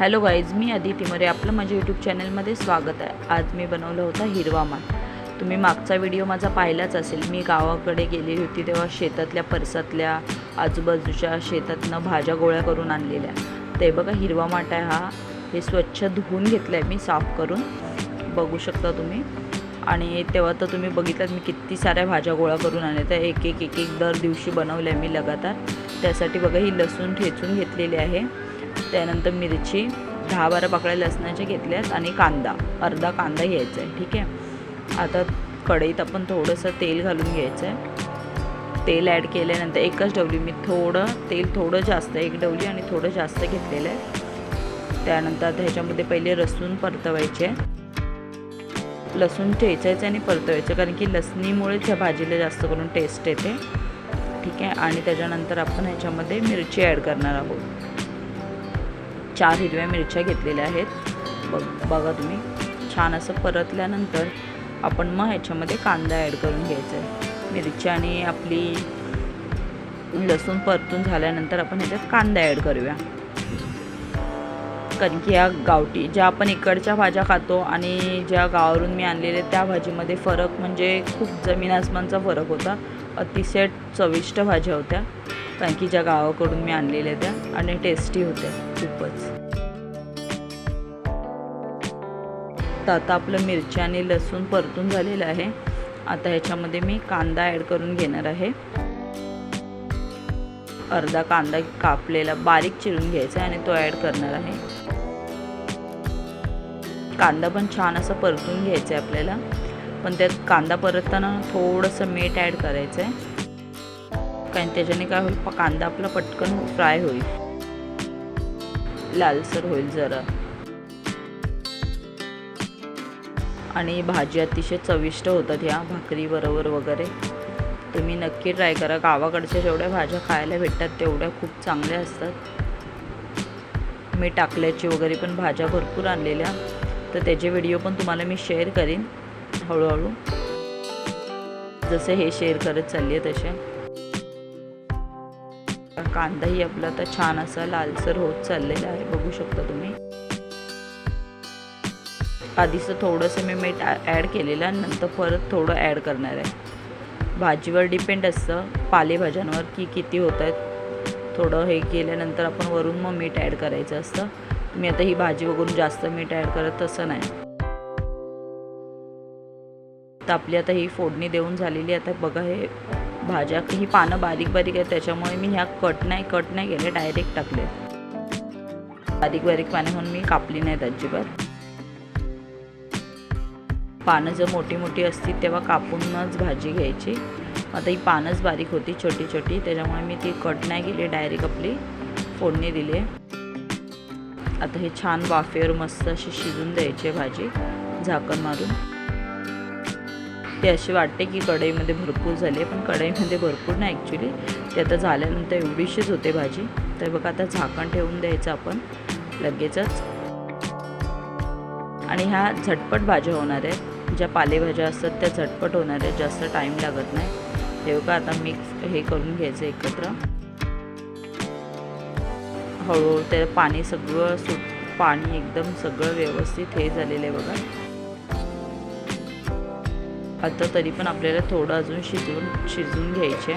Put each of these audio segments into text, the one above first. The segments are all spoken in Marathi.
हॅलो गाईज मी अदिती मोरे आपलं माझ्या यूट्यूब चॅनलमध्ये स्वागत आहे. आज मी बनवलं होतं हिरवा मान तुम्ही मागचा व्हिडिओ माझा पाहिलाच असेल. मी गावाकडे गेलेली होती तेव्हा शेतातल्या परसातल्या आजूबाजूच्या शेतातनं भाज्या गोळ्या करून आणलेल्या. ते बघा हिरवा माठ आहे हा. हे स्वच्छ धुवून घेतलं आहे मी साफ करून. बघू शकता तुम्ही. आणि तेव्हा तर तुम्ही बघितलं मी किती साऱ्या भाज्या गोळा करून आणल्या. त्या एक एक एक एक दर दिवशी बनवल्या मी लगातार. त्यासाठी बघा ही लसूण ठेचून घेतलेली आहे. त्यानंतर मिरची दहा बारा पाकळ्या लसणाच्या घेतल्यात आणि कांदा. अर्धा कांदा घ्यायचा आहे ठीक आहे? आता कढईत आपण थोडंसं तेल घालून घ्यायचं आहे तेल ॲड केल्यानंतर एकच डवली मी थोडं तेल थोडं जास्त एक डवली आणि थोडं जास्त घेतलेलं आहे त्यानंतर आता ह्याच्यामध्ये पहिले लसूण परतवायचे. लसूण ठेचायचं आणि परतवायचं कारण की लसणीमुळेच ह्या भाजीला जास्त करून टेस्ट येते. ठीक आहे? आणि त्याच्यानंतर आपण ह्याच्यामध्ये मिरची ॲड करणार आहोत. चार हिरव्या मिरच्या घेतलेल्या आहेत. बघ बघा तुम्ही. छान असं परतल्यानंतर आपण मग ह्याच्यामध्ये कांदा ॲड करून घ्यायचा आहे. मिरची आणि आपली लसूण परतून झाल्यानंतर आपण ह्याच्यात कांदा ॲड करूया. कारण की या गावठी ज्या आपण इकडच्या भाज्या खातो आणि ज्या गावावरून मी आणलेल्या त्या भाजीमध्ये फरक म्हणजे खूप जमीन आसमानचा फरक होता. अतिशय चविष्ट भाज्या होत्या. कारण की ज्या गावाकडून मी आणलेल्या त्या आणि टेस्टी होत्या खूपच. तर आता आपलं मिरची आणि लसूण परतून झालेलं आहे. आता ह्याच्यामध्ये मी कांदा ॲड करून घेणार आहे. अर्धा कांदा कापलेला बारीक चिरून घ्यायचा आणि तो ॲड करणार आहे. कांदा पण छान असं परतून घ्यायचा आहे आपल्याला. पण त्यात कांदा परतताना थोडंसं मीठ ॲड करायचं आहे कारण त्याच्याने काय होईल? कांदा आपला पटकन फ्राय होईल. लालसर होईल जरा. आणि भाजी अतिशय चविष्ट होतात ह्या भाकरीबरोबर वगैरे. तुम्ही नक्की ट्राय करा. गावाकडच्या जेवढ्या भाज्या खायला भेटतात तेवढ्या खूप चांगल्या असतात. मी टाकल्याची वगैरे पण भाज्या भरपूर आणलेल्या. तर त्याचे व्हिडिओ पण तुम्हाला मी शेअर करीन हळूहळू. जसे हे शेअर करत चालली आहे तसे. कांदाही आपला आता छान असा लालसर होत चाललेला आहे. बघू शकता तुम्ही. आधीचं थोडंसं मी मीठ ॲड केलेलं आणि नंतर परत थोडं ॲड करणार आहे. भाजीवर डिपेंड असतं पालेभाज्यांवर की किती होत आहेत. थोडं हे केल्यानंतर आपण वरून मग मीठ ॲड करायचं असतं. मी आता ही भाजी वगैरे जास्त मीठ ॲड करत तसं नाही. तर आपली आता ही फोडणी देऊन झालेली आता बघा हे भाज्या ही पानं बारीक बारीक आहेत त्याच्यामुळे मी ह्या कट नाही कट नाही केले डायरेक्ट टाकले. बारीक बारीक पाने म्हणून मी कापली नाहीत अजिबात. पानं जर मोठी मोठी असतील तेव्हा कापूनच भाजी घ्यायची. आता ही पानंच बारीक होती छोटी छोटी त्याच्यामुळे मी ती कट नाही केली डायरेक्ट आपली फोडणी दिली. आता हे छान वाफेवर मस्त अशी शिजून द्यायची भाजी झाकण मारून. ते अशी वाटते की कढईमध्ये भरपूर झाली पण कढईमध्ये भरपूर नाही ॲक्च्युली ते आता झाल्यानंतर एवढीशीच होते भाजी. तर बघा आता झाकण ठेवून द्यायचं आपण. लगेचच. आणि ह्या झटपट भाज्या होणार आहेत. ज्या पालेभाज्या असतात त्या झटपट होणार आहेत. जास्त टाईम लागत नाही. हे बघा आता मिक्स हे करून घ्यायचं एकत्र. हळूहळू ते पाणी सगळं सुट पाणी एकदम सगळं व्यवस्थित हे झालेलं आहे बघा. आता तरी पण आपल्याला थोडं अजून शिजवून शिजवून घ्यायचे.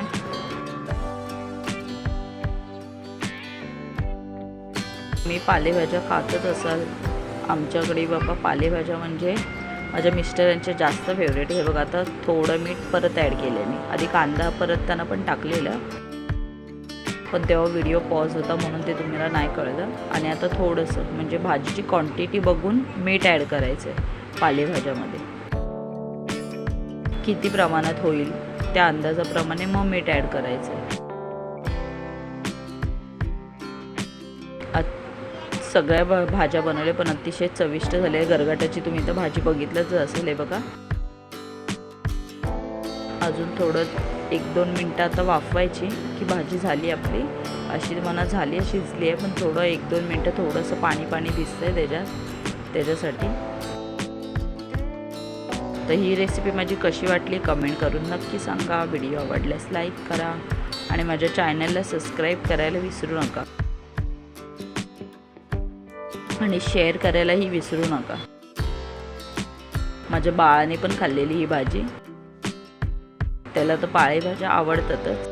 मी पालेभाज्या खातच असाल. आमच्याकडे बाबा पालेभाज्या म्हणजे माझ्या मिस्टरांचे जास्त फेवरेट हे बघा आता थोडं मीठ परत ॲड केलं आहे मी. आधी कांदा परत त्यांना पण टाकलेलं. पण तेव्हा व्हिडिओ पॉज होता म्हणून ते तुम्हाला नाही कळलं. आणि आता थोडंसं म्हणजे भाजीची क्वांटिटी बघून मीठ ॲड करायचं आहे पालेभाज्यामध्ये. किती प्रमाणात होईल त्या अंदाजाप्रमाणे मग मीठ ॲड करायचं. सगळ्या भा भाज्या बनवल्या पण अतिशय चविष्ट झाल्या गरगाटाची तुम्ही तर भाजी बघितलंच असेल हे बघा. अजून थोडं एक दोन मिनटं आता वाफवायची की भाजी झाली आपली. अशी म्हणा झाली शिजली आहे पण थोडं एक दोन मिनटं थोडंसं पाणी पाणी दिसतंय त्याच्यात त्याच्यासाठी. तर ही रेसिपी माझी कशी वाटली कमेंट करून नक्की सांगा. व्हिडिओ आवडल्यास लाईक करा आणि माझ्या चॅनलला सबस्क्राईब करायला विसरू नका. आणि शेअर करायलाही विसरू नका. माझ्या बाळाने पण खाल्लेली ही भाजी. त्याला तर पाळेभाज्या आवडतातच.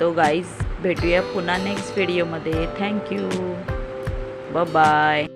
तो गाईज भेटूया पुन्हा नेक्स्ट व्हिडिओमध्ये थँक्यू बाय